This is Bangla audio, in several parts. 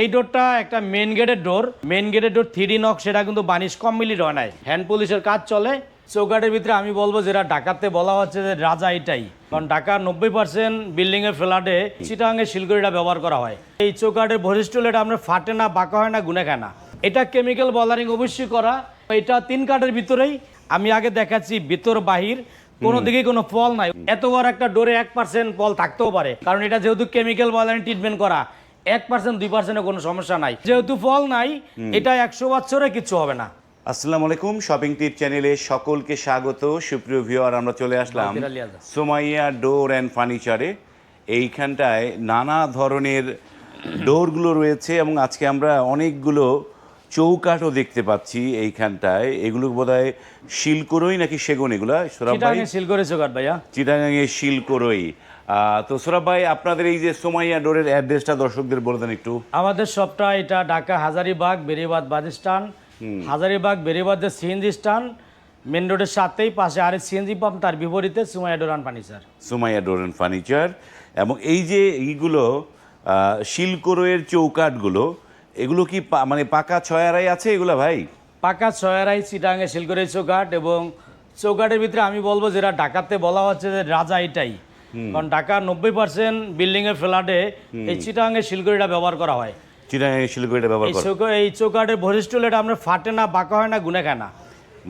এই ডোরটা একটা মেন গেটের ডোর মেন গেটের ডোর থ্রি নক সেটা কিন্তু বানিশ কম মিলি রয় নাই। হ্যান্ড পুলিশের কাজ চলে। চৌকাটের ভিতরে আমি বলব যেটা ঢাকাতে বলা হচ্ছে যে রাজা এটাই। কারণ ঢাকার নব্বই পার্সেন্ট বিল্ডিং এর ফ্ল্যাটে চিটাঙ্গে শিলগুড়িটা ব্যবহার করা হয়। এই চৌকাটের ভরিষ্ঠল এটা আপনার ফাটে না বাঁকা হয় না গুনে খায় না। এটা কেমিক্যাল বলারিং অবশ্যই করা। এটা তিন কাঠের ভিতরেই আমি আগে দেখাচ্ছি ভিতর বাহির। কোনো দিকে কোনো ফল নাই। এত বড় একটা ডোরে এক পার্সেন্ট ফল থাকতেও পারে। কারণ এটা যেহেতু কেমিক্যাল বলারিং ট্রিটমেন্ট করা। এক পার্সেন্ট দুই পার্সেন্টের কোনো সমস্যা নাই। যেহেতু ফল নাই এটা একশো বছরে কিছু হবে না। আসসালামু আলাইকুম শপিং টিপ চ্যানেলে সকলকে স্বাগত। সুপ্রিয় ভিওয়ার আমরা চলে আসলাম। সোমাইয়া ডোর অ্যান্ড ফার্নিচারে এইখানটায় নানা ধরনের ডোরগুলো রয়েছে এবং আজকে আমরা অনেকগুলো চৌকাঠও দেখতে পাচ্ছি এইখানটায়। এগুলো বোধহয় শিলকোরই নাকি সেগুন এগুলা? সোরাব ভাই? সিল ভাইয়া। চিটাগাঙের শিলকোরই তো সোরাব ভাই আপনাদের এই যে সোমাইয়া ডোরের অ্যাড্রেসটা দর্শকদের বলে দেন একটু। আমাদের সবটা এটা ঢাকা হাজারিবাগ বেরিবাদ স্ট্যান্ড। হাজারিবাগ বেরিবাদের সিএনজি স্টান মেন রোডের সাথেই পাশে আরেক সিএনজি পাম্প তার বিপরীতে Sumaiya Durand furniture Somaiya door and furniture এবং এই যে এইগুলো শিলকোরয়ের চৌকাঠগুলো এগুলো কি মানে পাকা ছয়ারাই আছে এগুলো ভাই? পাকা ছয়ারাই চিটাঙ্গে শিলকরে চৌকাট এবং চৌকাটের ভিতরে আমি বলব যেটা ঢাকাতে বলা হচ্ছে যে রাজা এটাই। কারণ ঢাকার নব্বই পার্সেন্ট বিল্ডিং এর ফ্ল্যাটে এই চিটাঙ্গে শিলকড়িটা ব্যবহার করা হয়। চিটাগাঙে শিলকোরিটা ব্যবহার করে। এই চৌকাটের ভরিষ্ঠল এটা আপনার ফাটে না বাঁকা হয় না গুনে খায় না।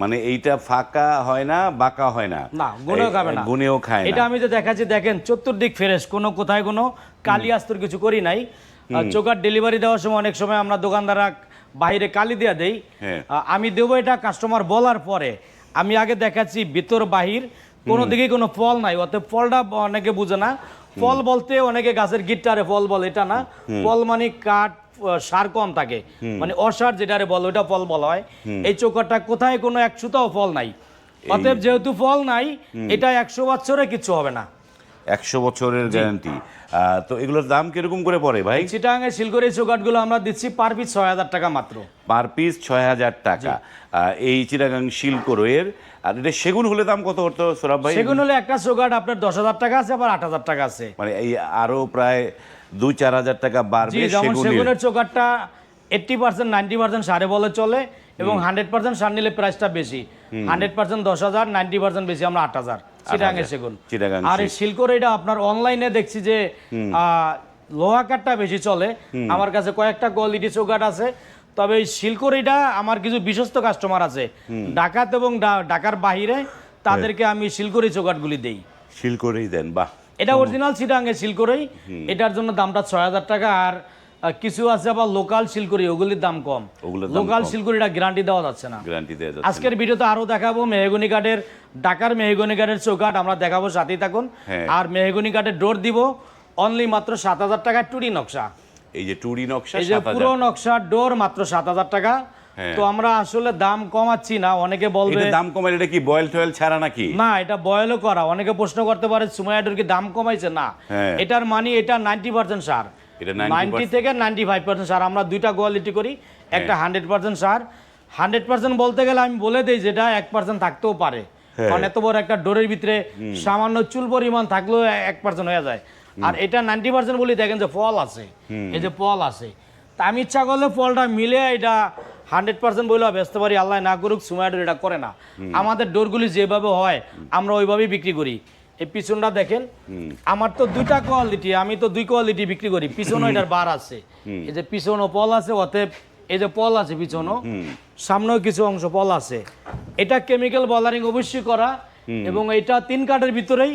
মানে এইটা ফাঁকা হয় না বাঁকা হয় না? না গুনেও খাবে না। গুনেও খায় এটা আমি যে দেখাচ্ছি দেখেন চতুর্দিক ফ্রেশ কোনো কোথায় কোনো কালি আস্তর কিছু করি নাই। চৌকাট ডেলিভারি দেওয়ার সময় অনেক সময় আমরা দোকানদাররা বাইরে কালি দিয়ে দেই। হ্যাঁ। আমি দেবো এটা কাস্টমার বলার পরে। আমি আগে দেখাচ্ছি ভিতর বাহির কোনো দিকে কোনো ফল নাই। অতএব ফলটা অনেকে বুঝে না। ফল বলতে অনেকে গাছের গিট্টারে ফল বলে এটা না। ফল মানে কাঠ সার কম থাকে। মানে অসার যেটারে বল ওটা ফল বলা হয়। এই চৌকাটটা কোথায় কোনো এক সুতাও ফল নাই। অতএব যেহেতু ফল নাই এটা একশো বছরে কিছু হবে না। একশো বছরের গ্যারান্টি তো এগুলোর দাম কীরকম করে পড়ে ভাই? চিটাঙ্গে শিলগড়ি চৌকাটগুলো আমরা দিচ্ছি পার পিস ছয় হাজার টাকা মাত্র। পার পিস ছয় হাজার টাকা। এই চিটাগাং শিলকোরয়ের আর এটা সেগুন হলে দাম কত হতো সোরাব ভাই? সেগুন হলে একটা চৌকাট আপনার দশ হাজার টাকা আছে আবার আট হাজার টাকা আছে। মানে এই আরও প্রায় দুই চার হাজার টাকা বাড়বে যেমন সেগুনের। সেগুনের চৌকাটটা এইট্টি পার্সেন্ট নাইনটি পার্সেন্ট সারে বলে চলে এবং হান্ড্রেড পার্সেন্ট সার নিলে প্রাইসটা বেশি। হান্ড্রেড পার্সেন্ট দশ হাজার নাইনটি পার্সেন্ট বেশি আমরা আট হাজার। সেগুন। আর এই শিলকর এটা আপনার অনলাইনে দেখছি যে লোহা কাঠটা বেশি চলে। আমার কাছে কয়েকটা কোয়ালিটি চৌকাঠ আছে। তবে এই শিলকরিটা আমার কিছু বিশ্বস্ত কাস্টমার আছে। ঢাকাত এবং ঢাকার বাহিরে তাদেরকে আমি শিলকরি চৌকাঠগুলি দেই। শিলকোরেই দেন বাহ। এটা অরিজিনাল সিটাঙ্গে সিলকরই এটার জন্য দামটা ছয় হাজার টাকা। আর কিছু আছে আবার লোকাল সিলকরি ওগুলির দাম কম। লোকাল কম। গ্যারান্টি দেওয়া যাচ্ছে না। গ্যারান্টি দেওয়া যাচ্ছে আজকের ভিডিওতে আরও দেখাবো মেহগনি কাঠের ঢাকার মেহগনি কাঠের চৌকাঠ আমরা দেখাবো সাথেই থাকুন। হ্যাঁ। আর মেহগনি কাঠের ডোর দিব অনলি মাত্র সাত হাজার টাকার টুরি নকশা। এই যে টুরি নকশা এই যে পুরো নকশা ডোর মাত্র সাত হাজার টাকা। হ্যাঁ। তো আমরা আসলে দাম কমাচ্ছি না অনেকে বলবে দাম কমার এটা কি বয়েল টয়েল ছাড়া নাকি? না এটা বয়েলও করা। অনেকে প্রশ্ন করতে পারে সুমাইয়াডোর কি দাম কমাইছে? না। হ্যাঁ। এটার মানে এটা নাইনটি পার্সেন্ট সার। এটা 90% নাইনটি থেকে সার আমরা দুইটা কোয়ালিটি করি হ্যাঁ। একটা সার পার্সেন্ট বলতে গেলে আমি বলে দিই যেটা থাকতেও পারে। হ্যাঁ। কারণ এত বড় একটা ডোরের ভিতরে সামান্য চুল পরিমাণ থাকলেও এক পার্সেন্ট হয়ে যায়। আর এটা নাইনটি পার্সেন্ট বলি দেখেন যে ফল আছে। এই যে ফল আছে। তা আমি ইচ্ছা করলে ফলটা মিলে এটা হান্ড্রেড পার্সেন্ট বলে বেচতে পারি আল্লাহ না করুক সুমাইডোর এটা করে না। আমাদের ডোরগুলি যেভাবে হয় আমরা ওইভাবেই বিক্রি করি। এই পিছনটা দেখেন। আমার তো দুইটা কোয়ালিটি আমি তো দুই কোয়ালিটি বিক্রি করি। পিছনও এটার বার আছে। এই যে পিছনও পল আছে অতএব এই যে পল আছে পিছনও সামনেও কিছু অংশ পল আছে। এটা কেমিক্যাল বলারিং অবশ্যই করা। এবং এটা তিন কাঠের ভিতরেই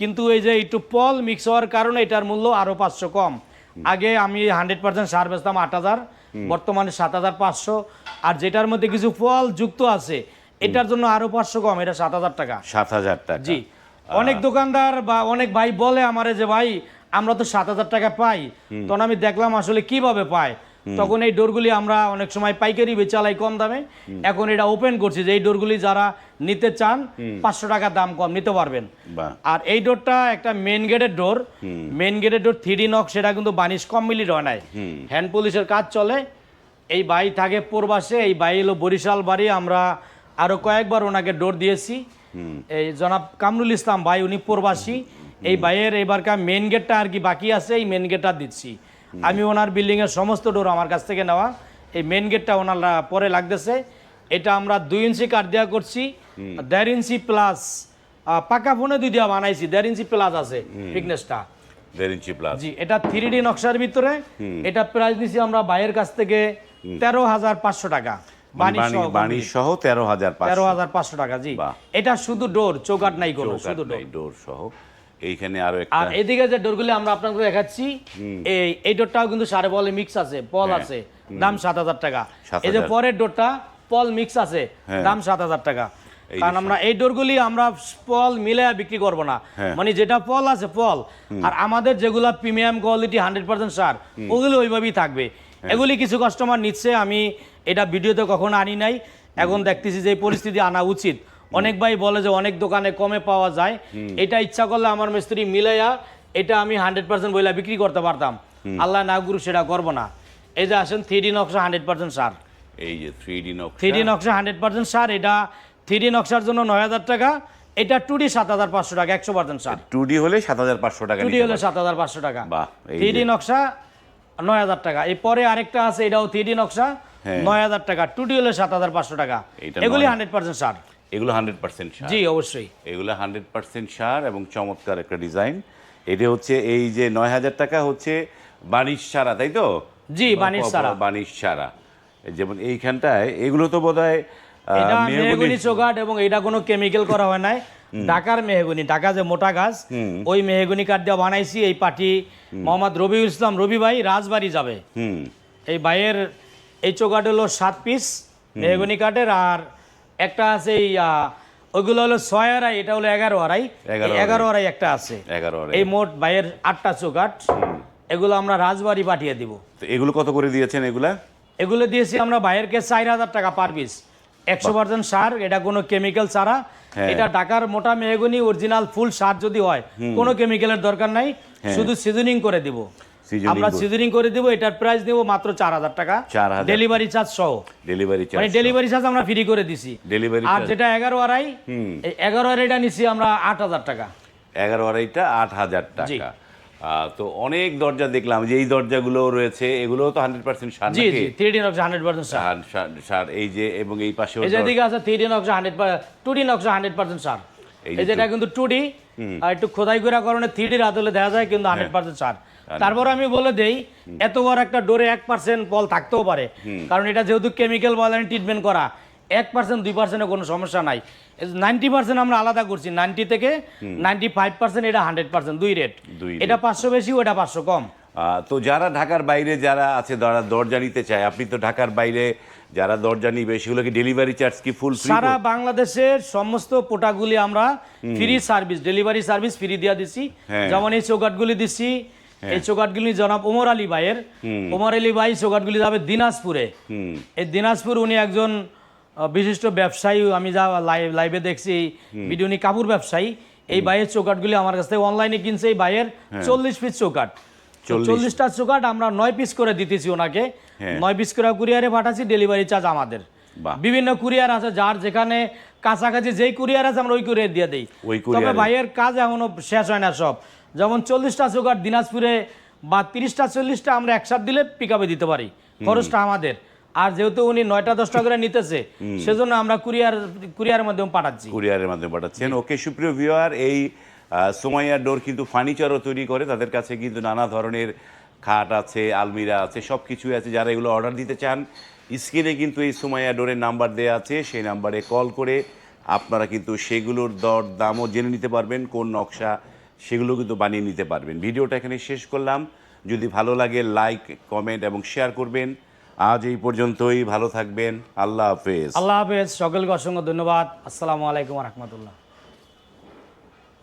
কিন্তু এই যে একটু পল মিক্স হওয়ার কারণে এটার মূল্য আরও পাঁচশো কম। আগে আমি হান্ড্রেড পার্সেন্ট সার বেচতাম আট হাজার বর্তমানে সাত হাজার পাঁচশো। আর যেটার মধ্যে কিছু ফল যুক্ত আছে এটার জন্য আরও পাঁচশো কম এটা সাত হাজার টাকা। সাত হাজার টাকা। জি। অনেক দোকানদার বা অনেক ভাই বলে আমারে যে ভাই আমরা তো সাত হাজার টাকা পাই। তখন আমি দেখলাম আসলে কীভাবে পায়। তখন এই ডোরগুলি আমরা অনেক সময় পাইকারি বেচালাই কম দামে। এখন এটা ওপেন করছি যে এই ডোরগুলি যারা নিতে চান পাঁচশো টাকা দাম কম নিতে পারবেন। আর এই ডোরটা একটা মেন গেটের ডোর। মেন গেটের ডোর থ্রি নক সেটা কিন্তু বানিশ কম মিলি রয় নাই। হ্যান্ড পুলিশের কাজ চলে। এই বাই থাকে পূর্বাসে এই বাই হলো বরিশাল বাড়ি। আমরা আরও কয়েকবার ওনাকে ডোর দিয়েছি। এই জনাব কামরুল ইসলাম ভাই উনি প্রবাসী। এই বাইয়ের এবারকার মেন গেটটা আর কি বাকি আছে এই মেন গেটটা দিচ্ছি। আমি ওনার বিল্ডিং এর সমস্ত ডোর আমার কাছ থেকে নেওয়া। এই মেন গেটটা ওনারা পরে লাগতেছে। এটা আমরা দুই ইঞ্চি কাঠ দেওয়া করছি। দেড় ইঞ্চি প্লাস পাকা ফোনে দুই দেওয়া বানাইছি। দেড় ইঞ্চি প্লাস আছে দেড় ইঞ্চি প্লাস জি এটা থ্রি ডি নকশার ভিতরে। এটা প্রাইস নিছি আমরা বাইরের কাছ থেকে তেরো হাজার পাঁচশো টাকা। বাণী সহ তেরো হাজার তেরো হাজার পাঁচশো টাকা জি। এটা শুধু ডোর চৌকাট নাই কোনো শুধু ডোর। সহ। এইখানে আরও একটা আর এদিকে যে ডোরগুলি আমরা দেখাচ্ছি এই এই ডোরটাও কিন্তু সাড়ে বলে মিক্স আছে পল হ্যাঁ। আছে দাম সাত হাজার টাকা। এই যে পরের ডোরটা পল মিক্স আছে হ্যাঁ। দাম সাত হাজার টাকা। কারণ আমরা এই ডোরগুলি আমরা পল মিলে বিক্রি করব না। হ্যাঁ। মানে যেটা পল আছে পল। আর আমাদের যেগুলা প্রিমিয়াম কোয়ালিটি হান্ড্রেড পার্সেন্ট সার ওগুলো ওইভাবেই থাকবে। হ্যাঁ। এগুলি কিছু কাস্টমার নিচ্ছে আমি এটা ভিডিওতে কখনো আনি নাই। এখন দেখতেছি যে পরিস্থিতি আনা উচিত। অনেক ভাই বলে যে অনেক দোকানে কমে পাওয়া যায়। এটা ইচ্ছা করলে আমার মিস্ত্রি মিলাইয়া এটা আমি হান্ড্রেড পার্সেন্ট বইলা বিক্রি করতে পারতাম। আল্লাহ না গুরু সেটা করব না। এই যে আসেন থ্রি ডি নকশা হান্ড্রেড পার্সেন্ট সার। এই যে থ্রি ডি নকশা। থ্রি ডি নকশা হান্ড্রেড পার্সেন্ট সার এটা থ্রি ডি নকশার জন্য নয় হাজার টাকা এটা টু ডি সাত হাজার পাঁচশো টাকা একশো পার্সেন্ট সার। টু ডি হলে সাত হাজার পাঁচশো টাকা টু ডি হলে সাত হাজার পাঁচশো টাকা। থ্রি ডি নকশা নয় হাজার টাকা। এই পরে আরেকটা আছে এটাও থ্রি ডি নকশা। হ্যাঁ। নয় হাজার টাকা টু ডি হলে সাত হাজার পাঁচশো টাকা। এগুলি। হান্ড্রেড পার্সেন্ট সার। এগুলো হান্ড্রেড পার্সেন্ট সার। জি অবশ্যই। এগুলো হান্ড্রেড পার্সেন্ট সার এবং চমৎকার একটা ডিজাইন। এটা হচ্ছে এই যে নয় হাজার টাকা হচ্ছে বানিশ সারা তাই তো? জি, বানিশ সারা। বানিশ সারা। যেমন এইখানটায় এগুলো তো বোধ হয় এটা মেহগুনি চোগাট এবং এটা কোনো কেমিক্যাল করা হয় নাই। ঢাকার মেহগুনি ঢাকা যে মোটা গাছ ওই মেহগুনি কাঠ দিয়ে বানাইছি এই পার্টি মোহাম্মদ রবিউল ইসলাম রবি ভাই রাজবাড়ি যাবে। এই বাইয়ের এই চৌকাট হলো সাত পিস মেহগুনি কাঠের আর একটা আছে এই ওইগুলো হলো ছয় আড়াই এটা হলো এগারো আড়াই। এগারো আড়াই। একটা আছে। এই মোট বাইয়ের আটটা চৌকাট এগুলো আমরা রাজবাড়ি পাঠিয়ে দিব। তো এগুলো কত করে দিয়েছেন এগুলা? এগুলো দিয়েছি আমরা বাইরেরকে চার হাজার টাকা পার পিস। একশো পার্সেন্ট সার এটা কোনো কেমিক্যাল ছাড়া। এটা ঢাকার মোটা মেহগুনি অরিজিনাল ফুল সার যদি হয় কোনো কেমিক্যালের দরকার নাই শুধু সিজনিং করে দিব। আমরা সিজনিং করে দিব এটার প্রাইস দেব মাত্র চার হাজার টাকা। ডেলিভারি চার্জ সহ। ডেলিভারি মানে ডেলিভারি চার্জ আমরা ফ্রি করে দিছি। ডেলিভারি আর যেটা এগারো আড়াই এগারো আড়াইটা নিছি আমরা আট হাজার টাকা। এগারো আড়াইটা আট হাজার টাকা। তো অনেক দরজা দেখলাম যে এই দরজাগুলো রয়েছে এগুলো তো হান্ড্রেড পার্সেন্ট সার জি জি থ্রি ডি নকশা হান্ড্রেড পার্সেন্ট সার। সার এই যে এবং এই পাশেও এই যে দিকে আছে থ্রি ডি নকশা হান্ড্রেড টু ডি নকশা হান্ড্রেড পার্সেন্ট সার। এই যেটা কিন্তু টু ডি আর একটু খোদাই করার কারণে থ্রি হলে দেখা যায় কিন্তু হ্যাঁ। হান্ড্রেড পার্সেন্ট সার। তারপর আমি বলে দেই এত বড় একটা ডোরে এক পার্সেন্ট বল থাকতেও পারে। কারণ এটা যেহেতু কেমিক্যাল বলেন ট্রিটমেন্ট করা। এক পার্সেন্ট দুই পার্সেন্টের কোনো সমস্যা নাই। নাইনটি পার্সেন্ট আমরা আলাদা করছি নাইনটি থেকে নাইনটি ফাইভ পার্সেন্ট এটা হান্ড্রেড পার্সেন্ট দুই রেট এটা পাঁচশো বেশি ওটা পাঁচশো কম। তো যারা ঢাকার বাইরে যারা আছে যারা দরজা নিতে চায় আপনি তো ঢাকার বাইরে যারা দরজা নিবে সেগুলোকে ডেলিভারি চার্জ কি ফুল সারা বাংলাদেশের সমস্ত পোটাগুলি আমরা free service delivery service free দিয়া দিছি। হ্যাঁ। যেমন এই চৌকাটগুলি দিচ্ছি এই চৌকাটগুলি জনাব ওমর আলী ভাইয়ের। ওমর আলী ভাই চৌকাটগুলি যাবে দিনাজপুরে। এই দিনাজপুর উনি একজন বিশিষ্ট ব্যবসায়ী আমি যা লাইভ লাইভে দেখছি ভিডিও কাপড় ব্যবসায়ী এই ভাইয়ের চৌকাটগুলি আমার কাছ থেকে অনলাইনে কিনছে এই ভাইয়ের চল্লিশ পিস চৌকাট চল্লিশটা চৌকাট আমরা নয় পিস করে দিতেছি ওনাকে। হ্যাঁ। নয় পিস করে কুরিয়ারে পাঠাচ্ছি ডেলিভারি চার্জ আমাদের। বিভিন্ন কুরিয়ার আছে যার যেখানে কাছাকাছি যেই কুরিয়ার আছে আমরা ওই কুরিয়ার দিয়ে দিই। তবে ভাইয়ের কাজ এখনও শেষ হয় না সব। যেমন চল্লিশটা চৌকাট দিনাজপুরে বা তিরিশটা চল্লিশটা আমরা একসাথে দিলে পিক দিতে পারি। খরচটা আমাদের। আর যেহেতু উনি নয়টা দশটা করে নিতেছে সেজন্য আমরা কুরিয়ার কুরিয়ারের মাধ্যমে পাঠাচ্ছি। কুরিয়ারের মাধ্যমে পাঠাচ্ছেন ওকে সুপ্রিয় ভিউয়ার এই সোমাইয়া ডোর কিন্তু ফার্নিচারও তৈরি করে। তাদের কাছে কিন্তু নানা ধরনের খাট আছে আলমিরা আছে সব কিছুই আছে। যারা এগুলো অর্ডার দিতে চান স্ক্রিনে কিন্তু এই সোমাইয়া ডোরের নাম্বার দেওয়া আছে। সেই নাম্বারে কল করে আপনারা কিন্তু সেগুলোর দর দামও জেনে নিতে পারবেন কোন নকশা সেগুলো কিন্তু বানিয়ে নিতে পারবেন। ভিডিওটা এখানে শেষ করলাম। যদি ভালো লাগে লাইক কমেন্ট এবং শেয়ার করবেন। আজ এই পর্যন্তই, ভালো থাকবেন, আল্লাহ হাফেজ। আল্লাহ হাফেজ, সকলকে অসংখ্য ধন্যবাদ, আসসালামু আলাইকুম রহমতুল্লাহ।